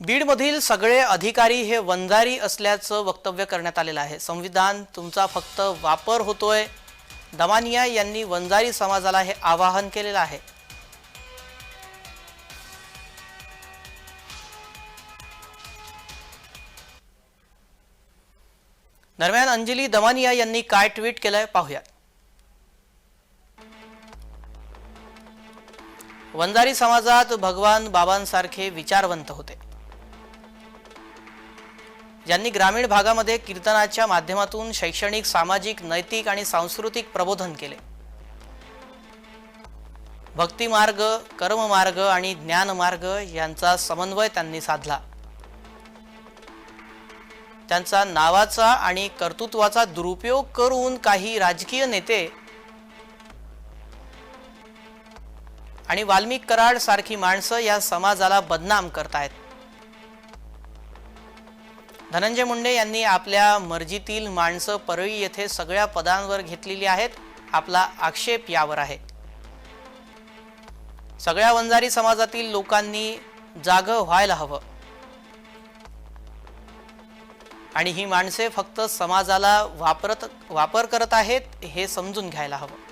बीडमधील सगळे अधिकारी हे वंजारी असल्याचं वक्तव्य करण्यात आलेलं आहे. संविधान तुमचा फक्त वापर होतोय. दमानिया यांनी वंजारी समाजाला हे आवाहन केलेलं आहे. दरम्यान अंजली दमानिया यांनी काय ट्विट केलंय पाहूया वंजारी समाजात भगवान बाबांसारखे विचारवंत होते. ज्यांनी ग्रामीण भागामध्ये कीर्तनाच्या माध्यमातून शैक्षणिक सामाजिक नैतिक आणि सांस्कृतिक प्रबोधन केले. भक्तिमार्ग कर्ममार्ग आणि ज्ञानमार्ग यांचा समन्वय त्यांनी साधला. त्यांचा नावाचा आणि कर्तृत्वाचा दुरुपयोग करून काही राजकीय नेते आणि वाल्मिक कराड सारखी माणसं या समाजाला बदनाम करतायत. धनंजय मुंडे यांनी आपल्या मर्जीतील माणसं परळी येथे सगळ्या पदांवर घेतलेली आहेत. आपला आक्षेप यावर आहे. सगळ्या वंजारी समाजातील लोकांनी जाग व्हायला हवं. आणि ही माणसे फक्त समाजाला वापरत वापर करत आहेत हे समजून घ्यायला हवं.